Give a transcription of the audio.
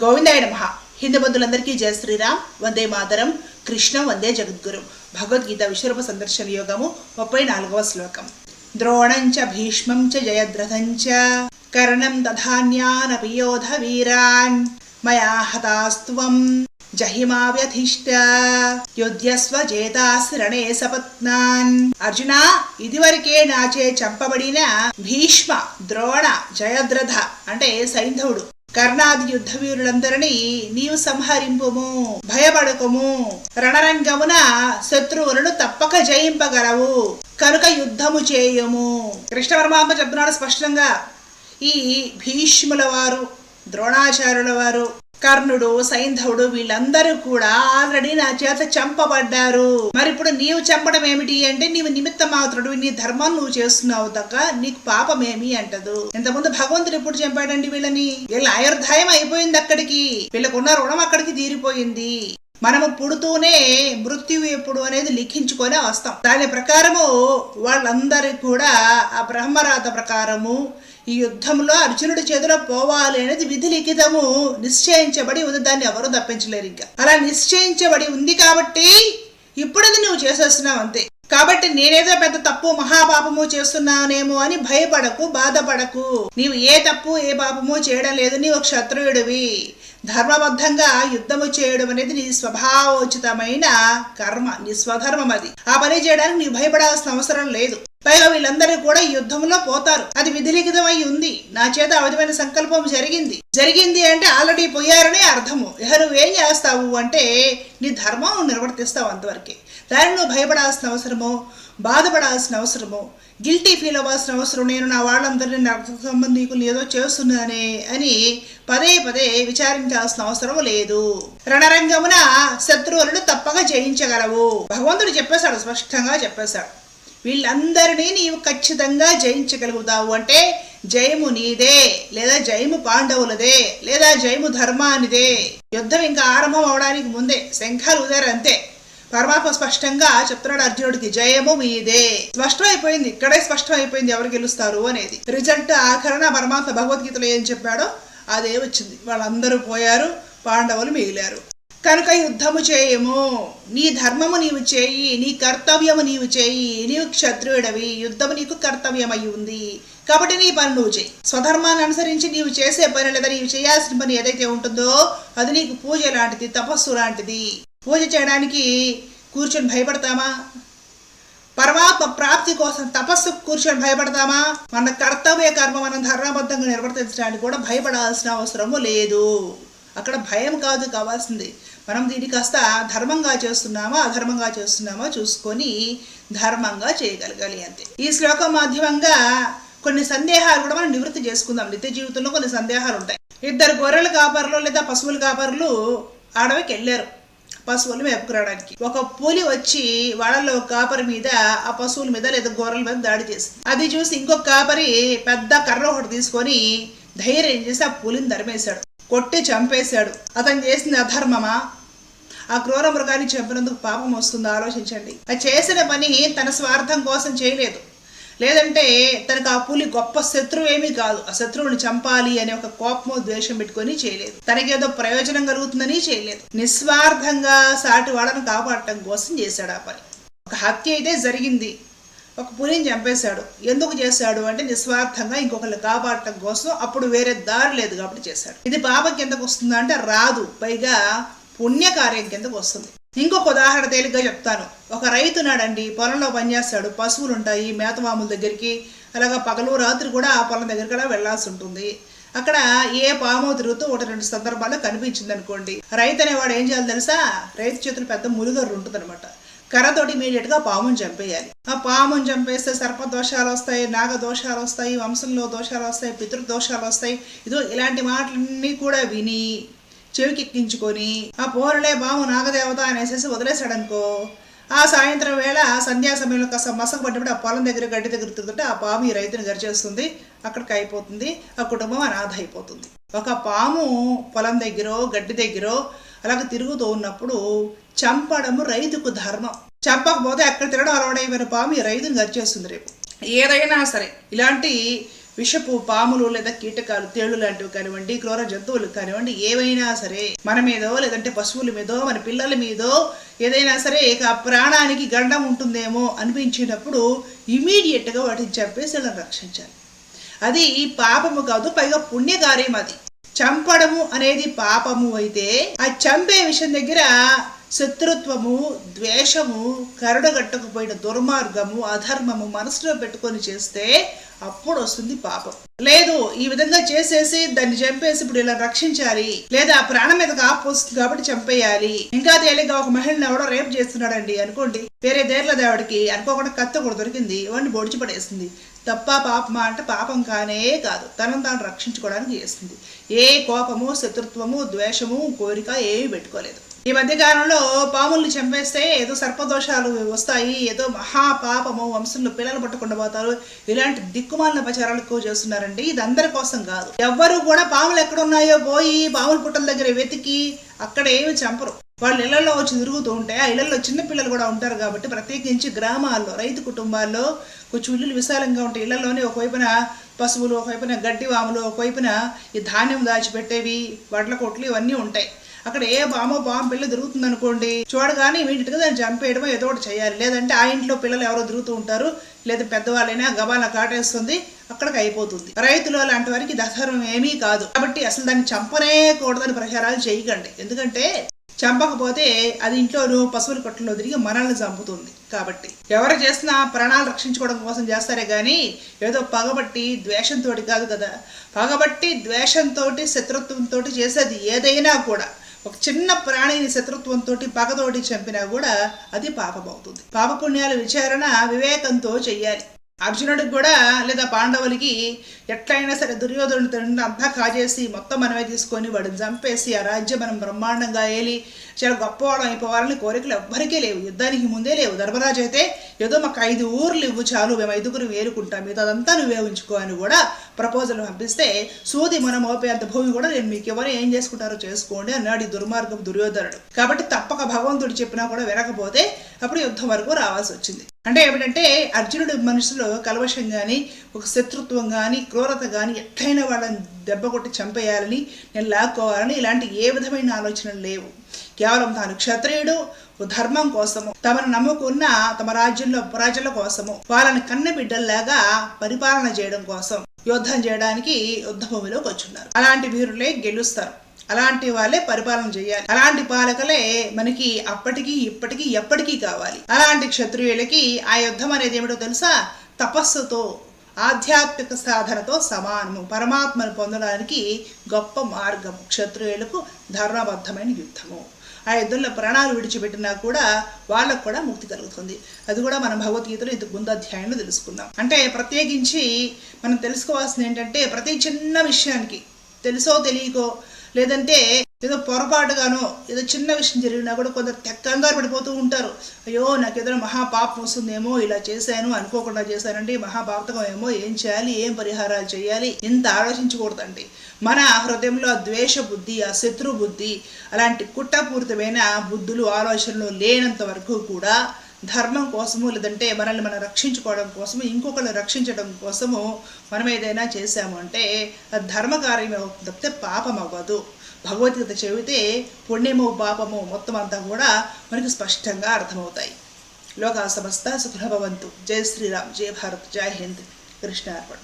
గోవిందాయ నమ హిందూ బంధులందరికీ జయ శ్రీరామ్. వందే మాతరం. కృష్ణ వందే జగద్గురు. భగవద్గీత విశ్వరూప సందర్శన యోగము ముప్పై నాలుగవ శ్లోకం. ద్రోణం చ భీష్మం చ జయద్రథం చ కర్ణం దధాన్యానపి యోధ వీరాన్. మయా హతాస్త్వం. జహిమావ్యధిష్ట. యుద్ధస్వ చేతాశ్రణే సపత్నాన్. అర్జున ఇదివరకే నాచే చంపబడిన భీష్మ ద్రోణ జయద్రథ అంటే సైంధవుడు. కర్ణాది యుద్ధ వీరులందరినీ నీవు సంహరింపుము భయపడకము. రణరంగమున శత్రువులను తప్పక జయింపగలవు. కనుక యుద్ధము చేయుము. కృష్ణ పరమాత్మ చెప్తున్నాడు స్పష్టంగా. ఈ భీష్ముల వారు ద్రోణాచార్యుల వారు కర్ణుడు సైంధవుడు వీళ్ళందరూ కూడా ఆల్రెడీ నా చేత చంపబడ్డారు. మరి ఇప్పుడు నీవు చంపడం ఏమిటి అంటే నీవు నిమిత్త మాత్రుడు నీ ధర్మం నువ్వు చేస్తున్నావు తక్క నీకు పాపమేమి అంటదు. ఇంతకుముందు భగవంతుడు ఎప్పుడు చంపాడండి వీళ్ళని? వీళ్ళ ఆయుర్దాయం అయిపోయింది అక్కడికి. వీళ్ళకున్న రుణం అక్కడికి తీరిపోయింది. మనము పుడుతూనే మృత్యువు ఎప్పుడు అనేది లిఖించుకొని వస్తాం. దాని ప్రకారము వాళ్ళందరూ కూడా ఆ బ్రహ్మరాత ప్రకారము ఈ యుద్ధంలో అర్జునుడి చేతిలో పోవాలి అనేది విధి లిఖితము. నిశ్చయించబడి ఉంది. దాన్ని ఎవరు తప్పించలేరు ఇంకా. అలా నిశ్చయించబడి ఉంది కాబట్టి ఇప్పుడు అది నువ్వు చేసేస్తున్నావు అంతే. కాబట్టి నేనేదో పెద్ద తప్పు మహాపాపము చేస్తున్నానేమో అని భయపడకు బాధపడకు. నీవు ఏ తప్పు ఏ పాపము చేయడం లేదు. నీవు క్షత్రియుడివి. ధర్మబద్ధంగా యుద్ధము చేయడం అనేది నీ స్వభావోచితమైన కర్మ నీ స్వధర్మం అది. ఆ పని చేయడానికి నీవు భయపడాల్సిన అవసరం లేదు. పైగా వీళ్ళందరూ కూడా యుద్ధంలో పోతారు. అది విధిలిఖితమై ఉంది. నా చేత ఆ విధమైన సంకల్పం జరిగింది. జరిగింది అంటే ఆల్రెడీ పోయారనే అర్థము. ఇహ నువ్వేం చేస్తావు అంటే నీ ధర్మం నిర్వర్తిస్తావు అంతవరకే. దాన్ని నువ్వు భయపడాల్సిన అవసరము బాధపడాల్సిన అవసరము గిల్టీ ఫీల్ అవ్వాల్సిన అవసరం నేను నా వాళ్ళందరినీ నా రక్త ఏదో చేస్తున్నానే అని పదే పదే విచారించాల్సిన అవసరం లేదు. రణరంగమున శత్రువులను తప్పక జయించగలవు. భగవంతుడు చెప్పేశాడు స్పష్టంగా చెప్పేశాడు. వీళ్ళందరినీ నీవు ఖచ్చితంగా జయించగలుగుతావు. అంటే జయము నీదే లేదా జయము పాండవులదే లేదా జయము ధర్మానిదే. యుద్ధం ఇంకా ఆరంభం అవడానికి ముందే శంఖాలు ఉదారు అంతే. పరమాత్మ స్పష్టంగా చెప్తున్నాడు అర్జునుడికి జయము మీదే. స్పష్టం అయిపోయింది ఇక్కడే స్పష్టం అయిపోయింది ఎవరు గెలుస్తారు అనేది. రిజల్ట్ ఆఖరణ పరమాత్మ భగవద్గీతలో ఏం చెప్పాడో అదే వచ్చింది. వాళ్ళందరూ పోయారు పాండవులు మిగిలారు. కనుక యుద్ధము చేయము. నీ ధర్మము నీవు చేయి నీ కర్తవ్యము నీవు చేయి నీవు క్షత్రియుడవి యుద్ధము నీకు కర్తవ్యమై ఉంది. కాబట్టి నీ పని నువ్వు చేయి. స్వధర్మాన్ని అనుసరించి నీవు చేసే పని లేదా నీవు చేయాల్సిన పని ఏదైతే ఉంటుందో అది నీకు పూజ లాంటిది తపస్సు లాంటిది. పూజ చేయడానికి కూర్చొని భయపడతామా? పరమాత్మ ప్రాప్తి కోసం తపస్సు కూర్చొని భయపడతామా? మన కర్తవ్య కర్మ మనం ధర్మబద్ధంగా నిర్వర్తించడానికి కూడా భయపడాల్సిన అవసరము లేదు. అక్కడ భయం కాదు కావాల్సింది. మనం దీన్ని కాస్త ధర్మంగా చేస్తున్నామా అధర్మంగా చేస్తున్నామా చూసుకొని ధర్మంగా చేయగలగాలి అంతే. ఈ శ్లోకం మాధ్యమంగా కొన్ని సందేహాలు కూడా మనం నివృత్తి చేసుకుందాం. నిత్య జీవితంలో కొన్ని సందేహాలు ఉంటాయి. ఇద్దరు గొర్రెల కాపరులు లేదా పశువుల కాపరులు అడవికి వెళ్ళారు పశువులు మేపుకురావడానికి ఒక పులి వచ్చి వాళ్ళలో కాపరి మీద ఆ పశువుల మీద లేదా గొర్రెల మీద దాడి చేసింది. అది చూసి ఇంకొక కాపరి పెద్ద కర్ర ఒకటి తీసుకొని ధైర్యం చేసి ఆ పులిని ధరిమేశాడు కొట్టి చంపేశాడు. అతను చేసిన అధర్మమా? ఆ క్రూర మృగాన్ని చంపినందుకు పాపం వస్తుందో? ఆలోచించండి. ఆ చేసిన పని తన స్వార్థం కోసం చేయలేదు. లేదంటే తనకు ఆ పులి గొప్ప శత్రువు ఏమీ కాదు. ఆ శత్రువుని చంపాలి అనే ఒక కోపమో ద్వేషం పెట్టుకొని చేయలేదు. తనకేదో ప్రయోజనం కలుగుతుందని చేయలేదు. నిస్వార్థంగా సాటి వాళ్ళను కాపాడటం కోసం చేశాడు ఆ పని. ఒక హత్య అయితే జరిగింది. ఒక పులిని చంపేశాడు. ఎందుకు చేశాడు అంటే నిస్వార్థంగా ఇంకొకరిని కాపాడటం కోసం అప్పుడు వేరే దారి లేదు కాబట్టి చేశాడు. ఇది పాపం కిందకు వస్తుందా అంటే రాదు. పైగా పుణ్యకార్యం కిందకు వస్తుంది. ఇంకొక ఉదాహరణ తేలిగ్గా చెప్తాను. ఒక రైతు నాడండి పొలంలో పనిచేస్తాడు. పశువులు ఉంటాయి. మేతమాముల దగ్గరికి అలాగా పగలు రాత్రి కూడా ఆ పొలం దగ్గర కూడా వెళ్ళాల్సి ఉంటుంది. అక్కడ ఏ పాము తిరుగుతూ ఒకటి రెండు సందర్భాల్లో కనిపించింది అనుకోండి రైతు అనేవాడు ఏం చేయాలి తెలుసా? రైతు చేతులు పెద్ద ములుగర్రు ఉంటుంది అనమాట కర్రతోటి ఇమీడియట్గా పాముని చంపేయాలి. ఆ పాముని చంపేస్తే సర్ప దోషాలు వస్తాయి నాగ దోషాలు వస్తాయి వంశంలో దోషాలు వస్తాయి పితృదోషాలు వస్తాయి. ఇదో ఇలాంటి మాటలన్నీ కూడా విని చెవికెక్కించుకొని ఆ పోరలే బాము నాగదేవత అనేసి వదిలేశాడనుకో ఆ సాయంత్రం వేళ సంధ్యా సమయంలో కాస్త మసక పడ్డప్పుడు ఆ పొలం దగ్గర గడ్డి దగ్గర తిరుగుతుంటే ఆ పాము ఈ రైతుని గరిచేస్తుంది. అక్కడికి అయిపోతుంది. ఆ కుటుంబం అనాథ అయిపోతుంది. ఒక పాము పొలం దగ్గర గడ్డి దగ్గర అలాగ తిరుగుతూ ఉన్నప్పుడు చంపడము రైతుకు ధర్మం. చంపకపోతే అక్కడ తిరగడం అలవాడైపోయిన పాము ఈ రైతుని గరిచేస్తుంది రేపు. ఏదైనా సరే ఇలాంటి విషపు పాములు లేదా కీటకాలు తేళ్ళు లాంటివి కానివ్వండి క్రూర జంతువులు కానివ్వండి ఏవైనా సరే మన మీదో లేదంటే పశువుల మీదో మన పిల్లల మీదో ఏదైనా సరే ఇక ప్రాణానికి గండం ఉంటుందేమో అనిపించినప్పుడు ఇమీడియట్గా వాటిని చంపేసి వాళ్ళని రక్షించాలి. అది పాపము కాదు పైగా పుణ్యకార్యం అది. చంపడము అనేది పాపము అయితే ఆ చంపే విషయం దగ్గర శత్రుత్వము ద్వేషము కరడగట్టకపోయిన దుర్మార్గము అధర్మము మనసులో పెట్టుకొని చేస్తే అప్పుడు వస్తుంది పాపం. లేదు ఈ విధంగా చేసేసి దాన్ని చంపేసి ఇప్పుడు ఇలా రక్షించాలి. లేదా ఆ ప్రాణం మీద కాపు వస్తుంది కాబట్టి చంపేయాలి. ఇంకా తేలిగ్గా ఒక మహిళను ఎవడో రేపు చేస్తున్నాడండి అనుకోండి. వేరే దేర్ల దేవడికి అనుకోకుండా కత్త కూడా దొరికింది. వాడిని బొడిచి పడేస్తుంది తప్ప పాపమా అంటే పాపం కానే కాదు. తనను తాను రక్షించుకోవడానికి చేస్తుంది. ఏ కోపము శత్రుత్వము ద్వేషము కోరిక ఏమీ పెట్టుకోలేదు. ఈ మధ్య కాలంలో పాముల్ని చంపేస్తే ఏదో సర్పదోషాలు వస్తాయి ఏదో మహా పాపము వంశంలో పిల్లలు పట్టకుండా పోతారు. ఇలాంటి దిక్కుమాలిన ప్రచారాలు ఎక్కువ చేస్తున్నారండి. ఇది అందరి కోసం కాదు. ఎవ్వరు కూడా పాములు ఎక్కడ ఉన్నాయో పోయి పాముల పుట్టల దగ్గర వెతికి అక్కడ ఏమి చంపరు. వాళ్ళు ఇళ్ళలో వచ్చి తిరుగుతూ ఉంటాయి ఆ ఇళ్ళలో చిన్న పిల్లలు కూడా ఉంటారు కాబట్టి ప్రత్యేకించి గ్రామాల్లో రైతు కుటుంబాల్లో కొంచెం ఇల్లులు విశాలంగా ఉంటాయి ఇళ్ళలోనే ఒకవైపున పశువులు ఒకవైపున గడ్డి వాములు ఒకవైపున ఈ ధాన్యం దాచిపెట్టేవి వడ్ల కొట్లు ఇవన్నీ ఉంటాయి. అక్కడ ఏ బామో బామ్ పిల్ల తిరుగుతుంది అనుకోండి చూడగానే ఇమీడియట్గా దాన్ని చంపేయడమో ఏదో ఒకటి చేయాలి. లేదంటే ఆ ఇంట్లో పిల్లలు ఎవరో తిరుగుతూ ఉంటారు లేదా పెద్దవాళ్ళైనా గబాల కాటేస్తుంది అక్కడికి అయిపోతుంది. రైతులు అలాంటి వారికి దసరం ఏమీ కాదు. కాబట్టి అసలు దాన్ని చంపనే కూడదని ప్రచారాలు చేయకండి. ఎందుకంటే చంపకపోతే అది ఇంట్లోనూ పశువుల కొట్టలో తిరిగి మనల్ని చంపుతుంది కాబట్టి. ఎవరు చేసినా ప్రాణాలు రక్షించుకోవడం కోసం చేస్తారే కానీ ఏదో పగబట్టి ద్వేషంతో కాదు కదా. పగబట్టి ద్వేషంతో శత్రుత్వంతో చేసేది ఏదైనా కూడా. ఒక చిన్న ప్రాణిని శత్రుత్వంతో పగతోటి చంపినా కూడా అది పాపం అవుతుంది పాపపుణ్యాల విచారణ వివేకంతో చెయ్యాలి. అర్జునుడికి కూడా లేదా పాండవులకి ఎట్లయినా సరే దుర్యోధనుడు అంతా కాజేసి మొత్తం మనమే తీసుకొని వాడిని చంపేసి ఆ రాజ్యం మనం బ్రహ్మాండంగా ఏలి చాలా గొప్పవాళ్ళం అయిపోవాలని కోరికలు ఎవ్వరికీ లేవు. యుద్ధానికి ముందే లేవు. ధర్మరాజు అయితే ఏదో మాకు ఐదు ఊర్లు ఇవ్వు చాలు మేము ఐదుగురు వేరుకుంటాం మీతో అదంతా నువ్వే ఉంచుకో అని కూడా ప్రపోజల్ పంపిస్తే సూది మనం మోపే అంత భూమి కూడా నేను మీకు ఎవరు ఏం చేసుకుంటారో చేసుకోండి అన్నాడు ఈ దుర్మార్గం దుర్యోధనుడు. కాబట్టి తప్పక భగవంతుడు చెప్పినా కూడా వినకపోతే అప్పుడు యుద్ధం వరకు రావాల్సి వచ్చింది. అంటే ఏమిటంటే అర్జునుడి మనసులో కలవశం కానీ ఒక శత్రుత్వం కానీ క్రూరత కానీ ఎట్లయినా వాళ్ళని దెబ్బ కొట్టి చంపేయాలని నేను లాక్కోవాలని ఇలాంటి ఏ విధమైన ఆలోచనలు లేవు. కేవలం తాను క్షత్రియుడు ధర్మం కోసము తమను నమ్ముకున్న తమ రాజ్యంలో ప్రజల కోసము వాళ్ళని కన్న బిడ్డల్లాగా పరిపాలన చేయడం కోసం యుద్ధం చేయడానికి యుద్ధభూమిలోకి వచ్చున్నారు. అలాంటి వీరులే గెలుస్తారు. అలాంటి వాళ్ళే పరిపాలన చేయాలి. అలాంటి పాలకులే మనకి అప్పటికి ఇప్పటికీ ఎప్పటికీ కావాలి. అలాంటి క్షత్రియులకి ఆ యుద్ధం అనేది ఏమిటో తెలుసా? తపస్సుతో ఆధ్యాత్మిక సాధనతో సమానము. పరమాత్మను పొందడానికి గొప్ప మార్గం క్షత్రియులకు ధర్మబద్ధమైన యుద్ధము. ఆ యుద్ధంలో ప్రాణాలు విడిచిపెట్టినా కూడా వాళ్ళకు కూడా ముక్తి కలుగుతుంది. అది కూడా మనం భగవద్గీతలో ఇంతకు ముందు అధ్యాయంలో తెలుసుకుందాం అంటే ప్రత్యేకించి మనం తెలుసుకోవాల్సింది ఏంటంటే ప్రతి చిన్న విషయానికి తెలుసో తెలియకో లేదంటే ఏదో పొరపాటుగానో ఏదో చిన్న విషయం జరిగినా కూడా కొందరు తెక్కంగారు పడిపోతూ ఉంటారు. అయ్యో నాకు ఏదైనా మహాపాపం వస్తుందేమో ఇలా చేశాను అనుకోకుండా చేశానండి మహాపాపకం ఏమో ఏం చేయాలి ఏం పరిహారాలు చేయాలి ఇంత ఆలోచించకూడదండి. మన హృదయంలో ఆ ద్వేష బుద్ధి ఆ శత్రు బుద్ధి అలాంటి కుట్రపూరితమైన బుద్ధులు ఆలోచనలు లేనంత వరకు కూడా ధర్మం కోసము లేదంటే మనల్ని మనం రక్షించుకోవడం కోసము ఇంకొకరిని రక్షించడం కోసము మనం ఏదైనా చేశాము అంటే అది ధర్మకార్యం తప్పితే పాపం అవ్వదు. భగవద్గీత చెబితే పుణ్యము పాపము మొత్తం అంతా కూడా మనకి స్పష్టంగా అర్థమవుతాయి. లోకా సమస్త సుఖభవంతు జై శ్రీరామ్. జై భారత్. జై హింద్. కృష్ణార్పణ